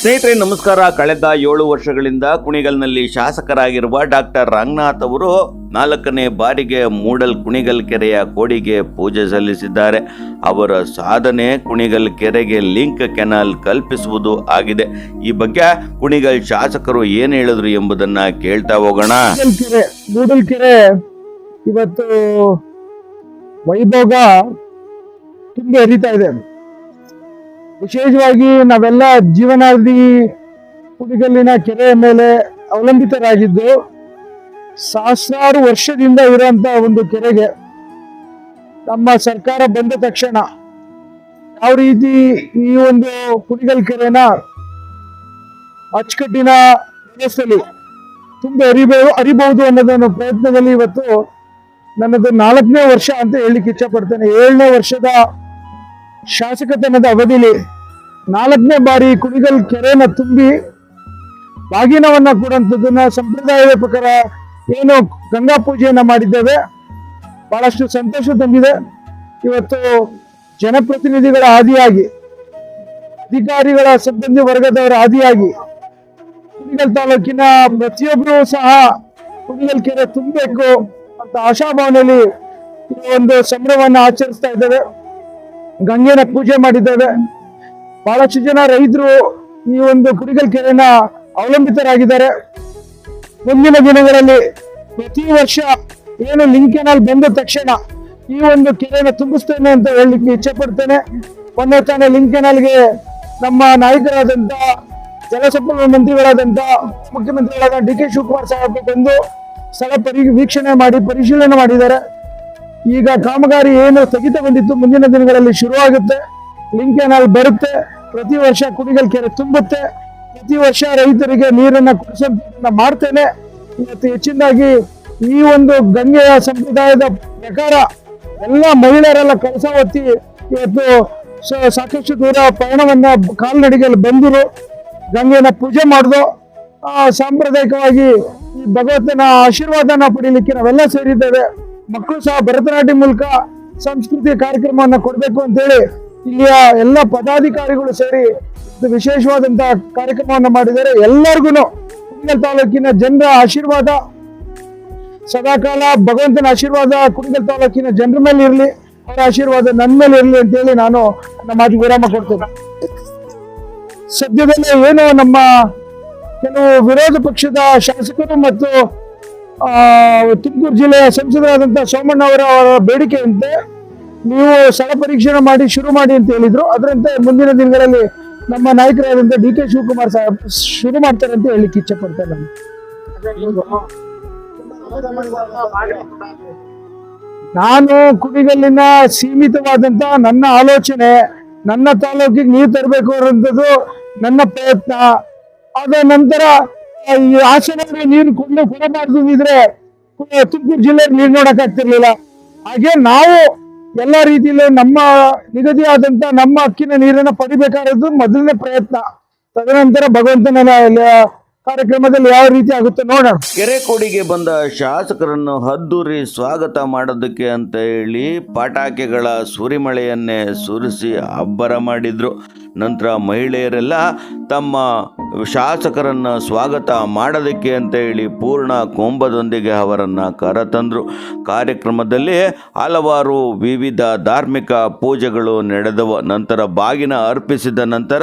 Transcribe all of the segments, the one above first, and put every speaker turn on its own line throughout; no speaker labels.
ಸ್ನೇಹಿತರೆ, ನಮಸ್ಕಾರ. ಕಳೆದ ಏಳು ವರ್ಷಗಳಿಂದ ಕುಣಿಗಲ್ನಲ್ಲಿ ಶಾಸಕರಾಗಿರುವ ಡಾಕ್ಟರ್ ರಂಗನಾಥ್ ಅವರು ನಾಲ್ಕನೇ ಬಾರಿಗೆ ಮೂಡಲ್ ಕುಣಿಗಲ್ ಕೆರೆಯ ಕೋಡಿಗೆ ಪೂಜೆ ಸಲ್ಲಿಸಿದ್ದಾರೆ. ಅವರ ಸಾಧನೆ ಕುಣಿಗಲ್ ಕೆರೆಗೆ ಲಿಂಕ್ ಕೆನಾಲ್ ಕಲ್ಪಿಸುವುದು ಆಗಿದೆ. ಈ ಬಗ್ಗೆ ಕುಣಿಗಲ್ ಶಾಸಕರು ಏನು ಹೇಳಿದ್ರು ಎಂಬುದನ್ನ ಕೇಳ್ತಾ ಹೋಗೋಣ.
ಮೂಡಲ್ ಕೆರೆ ಇವತ್ತು ವೈಭೋಗ ತುಂಬಿ ಹರಿತಾ ಇದೆ. ವಿಶೇಷವಾಗಿ ನಾವೆಲ್ಲ ಜೀವನಾದಿ ಕುಡಿಗಲ್ಲಿನ ಕೆರೆಯ ಮೇಲೆ ಅವಲಂಬಿತರಾಗಿದ್ದು ಸಹಸ್ರಾರು ವರ್ಷದಿಂದ ಇರುವಂತ ಒಂದು ಕೆರೆಗೆ ನಮ್ಮ ಸರ್ಕಾರ ಬಂದ ತಕ್ಷಣ ಯಾವ ರೀತಿ ಈ ಒಂದು ಕುಡಿಗಲ್ ಕೆರೆನ ಅಚ್ಚುಕಟ್ಟಿನ ವ್ಯವಸ್ಥೆಯಲ್ಲಿ ತುಂಬ ಅರಿಬಹುದು ಅರಿಬಹುದು ಅನ್ನೋದನ್ನು ಪ್ರಯತ್ನದಲ್ಲಿ ಇವತ್ತು ನನ್ನದು ನಾಲ್ಕನೇ ವರ್ಷ ಅಂತ ಹೇಳಲಿಕ್ಕೆ ಇಚ್ಛಪಡ್ತೇನೆ. ಏಳನೇ ವರ್ಷದ ಶಾಸಕತನದ ಅವಧಿಲಿ ನಾಲ್ಕನೇ ಬಾರಿ ಕುಣಿಗಲ್ ಕೆರೆನ ತುಂಬಿ ಬಾಗಿನವನ್ನ ಕೊಡುವಂಥದ್ದನ್ನ ಸಂಪ್ರದಾಯದ ಪ್ರಕಾರ ಏನು ಗಂಗಾ ಪೂಜೆಯನ್ನ ಮಾಡಿದ್ದೇವೆ. ಬಹಳಷ್ಟು ಸಂತೋಷ ತಂದಿದೆ ಇವತ್ತು ಜನಪ್ರತಿನಿಧಿಗಳ ಆದಿಯಾಗಿ ಅಧಿಕಾರಿಗಳ ಸಿಬ್ಬಂದಿ ವರ್ಗದವರ ಆದಿಯಾಗಿ ಕುಣಿಗಲ್ ತಾಲೂಕಿನ ಪ್ರತಿಯೊಬ್ಬರು ಸಹ ಕುಣಿಗಲ್ ಕೆರೆ ತುಂಬಬೇಕು ಅಂತ ಆಶಾಭಾವನೆಯಲ್ಲಿ ಒಂದು ಸಂಭ್ರಮವನ್ನು ಆಚರಿಸ್ತಾ ಇದ್ದೇವೆ. ಗಂಗೆನ ಪೂಜೆ ಮಾಡಿದ್ದೇವೆ. ಬಹಳಷ್ಟು ಜನ ರೈತರು ಈ ಒಂದು ಕುಡಿಗಲ್ ಕೆರೆನ ಅವಲಂಬಿತರಾಗಿದ್ದಾರೆ. ಮುಂದಿನ ದಿನಗಳಲ್ಲಿ ಪ್ರತಿ ವರ್ಷ ಏನು ಲಿಂಕ್ ಕೆನಾಲ್ ಬಂದ ತಕ್ಷಣ ಈ ಒಂದು ಕೆರೆನ ತುಂಬಿಸ್ತೇನೆ ಅಂತ ಹೇಳಲಿಕ್ಕೆ ಇಚ್ಛೆ ಪಡ್ತೇನೆ ಮೊನ್ನೆ ತಾನೇ ಲಿಂಕ್ ಕೆನಾಲ್ಗೆ ನಮ್ಮ ನಾಯಕರಾದಂತ ಜಲಸಂಪನ್ಮೂಲ ಮಂತ್ರಿಗಳಾದಂತ ಮುಖ್ಯಮಂತ್ರಿಗಳಾದ ಡಿ ಕೆ ಶಿವಕುಮಾರ್ ಸಾಹೇಬ್ ಬಂದು ಸ್ಥಳ ಪರಿ, ವೀಕ್ಷಣೆ ಮಾಡಿ ಪರಿಶೀಲನೆ ಮಾಡಿದ್ದಾರೆ. ಈಗ ಕಾಮಗಾರಿ ಏನು ಸ್ಥಗಿತಗೊಂಡಿತ್ತು ಮುಂದಿನ ದಿನಗಳಲ್ಲಿ ಶುರುವಾಗುತ್ತೆ. ಲಿಂಕ್ ಕೆನಾಲ್ ಬರುತ್ತೆ. ಪ್ರತಿ ವರ್ಷ ಕುಣಿಗಲ್ ಕೆರೆ ತುಂಬುತ್ತೆ. ಪ್ರತಿ ವರ್ಷ ರೈತರಿಗೆ ನೀರನ್ನ ಕುಡಿಸೋದನ್ನ ಮಾಡ್ತೇನೆ. ಇವತ್ತು ಹೆಚ್ಚಿನದಾಗಿ ಈ ಒಂದು ಗಂಗೆಯ ಸಂಪ್ರದಾಯದ ಪ್ರಕಾರ ಎಲ್ಲ ಮಹಿಳೆಯರೆಲ್ಲ ಕೆಲಸ ಹೊತ್ತಿ ಇವತ್ತು ಸಾಕಷ್ಟು ದೂರ ಪಯಣವನ್ನ ಕಾಲ್ನಡಿಗೆಯಲ್ಲಿ ಬಂದರು. ಗಂಗೆನ ಪೂಜೆ ಮಾಡಿದ್ರು ಆ ಸಾಂಪ್ರದಾಯಿಕವಾಗಿ ಈ ಭಗವಂತನ ಆಶೀರ್ವಾದನ ಪಡೀಲಿಕ್ಕೆ ನಾವೆಲ್ಲ ಸೇರಿದ್ದೇವೆ. ಮಕ್ಕಳು ಸಹ ಭರತನಾಟ್ಯ ಮೂಲಕ ಸಂಸ್ಕೃತಿ ಕಾರ್ಯಕ್ರಮವನ್ನು ಕೊಡಬೇಕು ಅಂತೇಳಿ ಇಲ್ಲಿಯ ಎಲ್ಲ ಪದಾಧಿಕಾರಿಗಳು ಸೇರಿ ವಿಶೇಷವಾದಂತಹ ಕಾರ್ಯಕ್ರಮವನ್ನು ಮಾಡಿದ್ದಾರೆ. ಎಲ್ಲರಿಗೂ ಕುಣಿಗಲ್ ತಾಲೂಕಿನ ಜನರ ಆಶೀರ್ವಾದ. ಸದಾಕಾಲ ಭಗವಂತನ ಆಶೀರ್ವಾದ ಕುಂದಲ್ ತಾಲೂಕಿನ ಜನರ ಮೇಲೆ ಇರಲಿ, ಅವರ ಆಶೀರ್ವಾದ ನನ್ನ ಮೇಲೆ ಇರಲಿ ಅಂತೇಳಿ ನಾನು ನಮ್ಮ ಮಾತಿಗೆ ವಿರಾಮ ಕೊಡ್ತೇನೆ. ಸದ್ಯದಲ್ಲೇ ಏನು ನಮ್ಮ ಕೆಲವು ವಿರೋಧ ಪಕ್ಷದ ಶಾಸಕರು ಮತ್ತು ತುಮಕೂರು ಜಿಲ್ಲೆಯ ಸಂಸದರಾದಂತಹ ಸೋಮಣ್ಣ ಅವರ ಬೇಡಿಕೆಯಂತೆ ನೀವು ಸ್ಥಳ ಪರೀಕ್ಷೆ ಮಾಡಿ ಶುರು ಮಾಡಿ ಅಂತ ಹೇಳಿದ್ರು. ಅದರಂತೆ ಮುಂದಿನ ದಿನಗಳಲ್ಲಿ ನಮ್ಮ ನಾಯಕರಾದಂಥ ಡಿ ಕೆ ಶಿವಕುಮಾರ್ ಸಾಹೇಬ್ ಶುರು ಮಾಡ್ತಾರೆ ಅಂತ ಹೇಳಿಕ್ಕೆ ಇಚ್ಛೆ ಪಡ್ತಾರೆ ನಾನು ನಾನು ಕುಣಿಗಲ್ಲಿನ ಸೀಮಿತವಾದಂತ ನನ್ನ ಆಲೋಚನೆ, ನನ್ನ ತಾಲೂಕಿಗೆ ನೀರು ತರಬೇಕು ಅನ್ನೋದು ನನ್ನ ಪ್ರಯತ್ನ. ಅದ ನಂತರ ಈ ಹಾಸನಕ್ಕೆ ನೀರು ಕೊಡಬಾರ್ದು ಇದ್ರೆ ತುಮಕೂರು ಜಿಲ್ಲೆಗೆ ನೀರು ನೋಡಕ್ ಆಗ್ತಿರ್ಲಿಲ್ಲ ಹಾಗೆ ನಾವು ಎಲ್ಲ ರೀತಿಯಲ್ಲೂ ನಮ್ಮ ನಿಗದಿಯಾದಂತ ನಮ್ಮ ಅಕ್ಕಿನ ನೀರನ್ನ ಪಡಿಬೇಕಾದ್ದು ಮೊದಲನೇ ಪ್ರಯತ್ನ. ತದನಂತರ ಭಗವಂತನ ಕಾರ್ಯಕ್ರಮದಲ್ಲಿ ಯಾವ ರೀತಿ ಆಗುತ್ತೆ ನೋಡೋಣ.
ಕೆರೆ ಕೋಡಿಗೆ ಬಂದ ಶಾಸಕರನ್ನು ಹದ್ದೂರಿ ಸ್ವಾಗತ ಮಾಡೋದಕ್ಕೆ ಅಂತ ಹೇಳಿ ಪಟಾಕಿಗಳ ಸುರಿಮಳೆಯನ್ನೇ ಸುರಿಸಿ ಅಬ್ಬರ ಮಾಡಿದ್ರು. ನಂತರ ಮಹಿಳೆಯರೆಲ್ಲ ತಮ್ಮ ಶಾಸಕರನ್ನು ಸ್ವಾಗತ ಮಾಡೋದಕ್ಕೆ ಅಂತ ಹೇಳಿ ಪೂರ್ಣ ಕೊಂಬದೊಂದಿಗೆ ಅವರನ್ನು ಕರೆತಂದರು. ಕಾರ್ಯಕ್ರಮದಲ್ಲಿ ಹಲವಾರು ವಿವಿಧ ಧಾರ್ಮಿಕ ಪೂಜೆಗಳು ನಡೆದವು. ನಂತರ ಬಾಗಿನ ಅರ್ಪಿಸಿದ ನಂತರ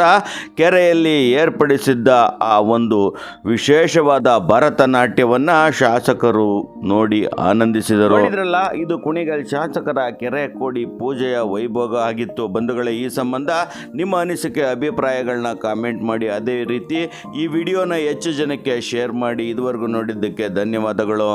ಕೆರೆಯಲ್ಲಿ ಏರ್ಪಡಿಸಿದ್ದ ಆ ಒಂದು ವಿಶೇಷವಾದ ಭರತನಾಟ್ಯವನ್ನು ಶಾಸಕರು ನೋಡಿ ಆನಂದಿಸಿದರು. ಇದ್ರಲ್ಲ ಇದು ಕುಣಿಗಲ್ ಶಾಸಕರ ಕೆರೆ ಕೋಡಿ ಪೂಜೆಯ ವೈಭೋಗ ಆಗಿತ್ತು. ಬಂಧುಗಳೇ, ಈ ಸಂಬಂಧ ನಿಮ್ಮ ಅನಿಸಿಕೆ, ಅಭಿಪ್ರಾಯಗಳನ್ನ ಕಾಮೆಂಟ್ ಮಾಡಿ. ಅದೇ ರೀತಿ ಈ ವಿಡಿಯೋನ ಹೆಚ್ಚು ಜನಕ್ಕೆ ಶೇರ್ ಮಾಡಿ ಇದುವರೆಗೂ ನೋಡಿದ್ದಕ್ಕೆ ಧನ್ಯವಾದಗಳು.